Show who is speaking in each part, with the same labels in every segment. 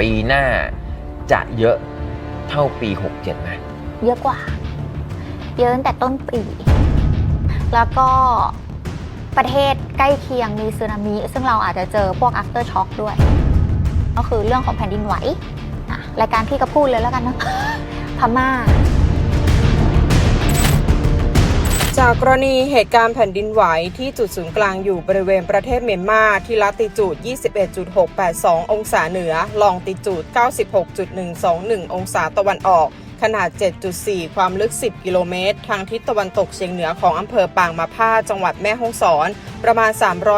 Speaker 1: ปีหน้าจะเยอะเท่าปี 67ไหม
Speaker 2: เยอะกว่า เยอะตั้งแต่ต้นปี แล้วก็ประเทศใกล้เคียงมีสึนามิ ซึ่งเราอาจจะเจอพวก after shock ด้วย ก็คือเรื่องของแผ่นดินไหวอะรายการพี่ก็พูดเลยแล้วกันเนะพม่า
Speaker 3: จากกรณีเหตุการณ์แผ่นดินไหวที่จุดศูนย์กลางอยู่บริเวณประเทศเมียนมาที่ลัติจูด 21.682 องศาเหนือ ลองติจูด 96.121 องศาตะวันออก ขนาด 7.4 ความลึก 10 กิโลเมตร ทางทิศตะวันตกเฉียงเหนือของอำเภอปางมาผ้าจังหวัดแม่ฮ่องสอน ประมาณ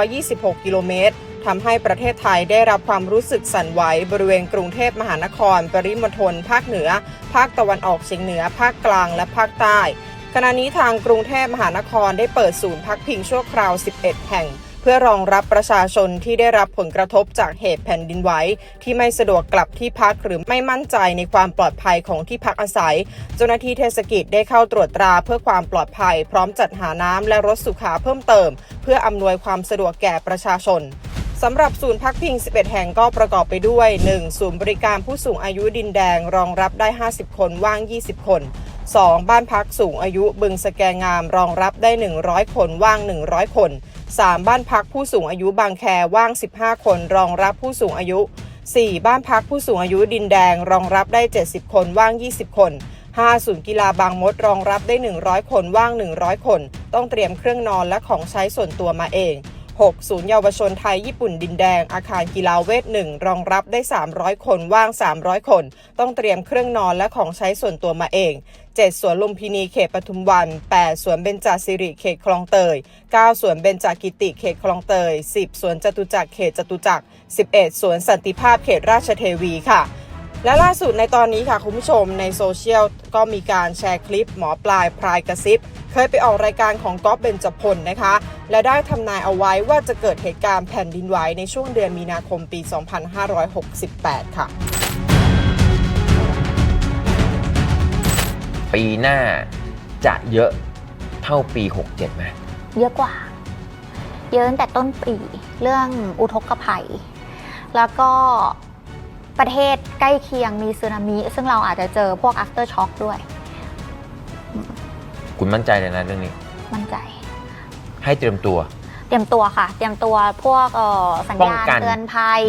Speaker 3: 326 กิโลเมตรทำให้ประเทศไทยได้รับความรู้สึกสั่นไหวบริเวณกรุงเทพมหานคร ปริมณฑลภาคเหนือ ภาคตะวันออกเฉียงเหนือ ภาคกลางและภาคใต้ ขณะนี้ทางกรุงเทพมหานครได้เปิดศูนย์พักพิงชั่วคราว 11 แห่ง เพื่อรองรับประชาชนที่ได้รับผลกระทบจากเหตุแผ่นดินไหวที่ไม่สะดวกกลับที่พักหรือไม่มั่นใจในความปลอดภัยของที่พักอาศัย เจ้าหน้าที่เทศกิจได้เข้าตรวจตราเพื่อความปลอดภัย พร้อมจัดหาน้ำและรถสุขาเพิ่มเติม เพื่ออำนวยความสะดวกแก่ประชาชนสำหรับศูนย์พักพิง 11 แห่งก็ประกอบไปด้วย 1. ศูนย์บริการผู้สูงอายุดินแดงรองรับได้ 50 คนว่าง 20 คน 2. บ้านพักสูงอายุบึงสแกงามรองรับได้ 100 คนว่าง 100 คน 3. บ้านพักผู้สูงอายุบางแคว่าง 15 คน รองรับผู้สูงอายุ 4. บ้านพักผู้สูงอายุดินแดงรองรับได้ 70 คนว่าง 20 คน 5. ศูนย์กีฬาบางมดรองรับได้ 100 คนว่าง 100 คน ต้องเตรียมเครื่องนอนและของใช้ส่วนตัวมาเอง 6. ศูนย์เยาวชนไทยญี่ปุ่นดินแดง อาคารกีฬาเวทหนึ่งรองรับได้ 300 คนว่าง 300 คน ต้องเตรียมเครื่องนอนและของใช้ส่วนตัวมาเอง 7. สวนลุมพินีเขตปทุมวัน 8. สวนเบญจสิริเขตคลองเตย 9. สวนเบญจกิติเขตคลองเตย 10. สวนจตุจักรเขตจตุจักร 11. สวนสันติภาพเขตราชเทวีค่ะ และล่าสุดในตอนนี้ค่ะคุณผู้ชมในโซเชียลก็มีการแชร์คลิปหมอปลายพรายกระซิบ เคยไปออกรายการของก๊อฟเบญจพลนะคะ และได้ทำนายเอาไว้ว่าจะเกิดเหตุการณ์แผ่นดินไหวในช่วงเดือนมีนาคมปี 2568 ค่ะ
Speaker 1: ปีหน้าจะเยอะเท่าปี 67ไหม
Speaker 2: เยอะกว่า เยอะตั้งแต่ต้นปีเรื่องอุทกภัย แล้วก็ ประเทศใกล้เคียงมีสึนามิ ซึ่งเราอาจจะเจอพวก after shock ด้วย
Speaker 1: คุณมั่นใจเลยนะเรื่องนี้
Speaker 2: มั่นใจ
Speaker 1: ให้เตรียมตัว
Speaker 2: เตรียมตัวค่ะ เตรียมตัวพวกเอ่อสัญ
Speaker 1: ป้อง
Speaker 2: ญาณ
Speaker 1: กัน
Speaker 2: เตือนภัย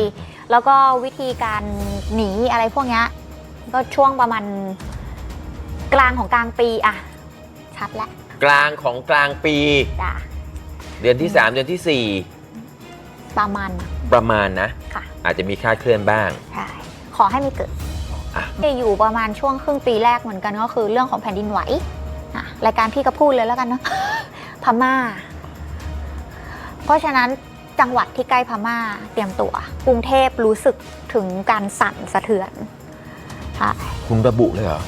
Speaker 2: แล้วก็วิธีการหนีอะไรพวกเนี้ยก็ช่วงประมาณกลางของกลางปีอะชัดแล้ว
Speaker 1: กลางของกลางปี
Speaker 2: จ้ะ
Speaker 1: เดือนที่ 3 เดือนทีสี่
Speaker 2: ประมาณนั้น
Speaker 1: 4ประมาณนะ
Speaker 2: ค่ะ
Speaker 1: อาจจะมีคลาดเคลื่อนบ้าง
Speaker 2: ใช่ขอให้ไม่เกิด
Speaker 1: อะ
Speaker 2: จะอยู่ประมาณช่วงครึ่งปีแรกเหมือนกันก็คือเรื่องของแผ่นดินไหวอะรายการพี่ก็พูดเลยแล้วกันเนาะ พม่า เพราะฉะนั้นจังหวัดที่ใกล้พม่าเตรียมตัว กรุงเทพรู้สึกถึงการสั่นสะเทือนใช่
Speaker 1: คุณระบุเลยเหรอ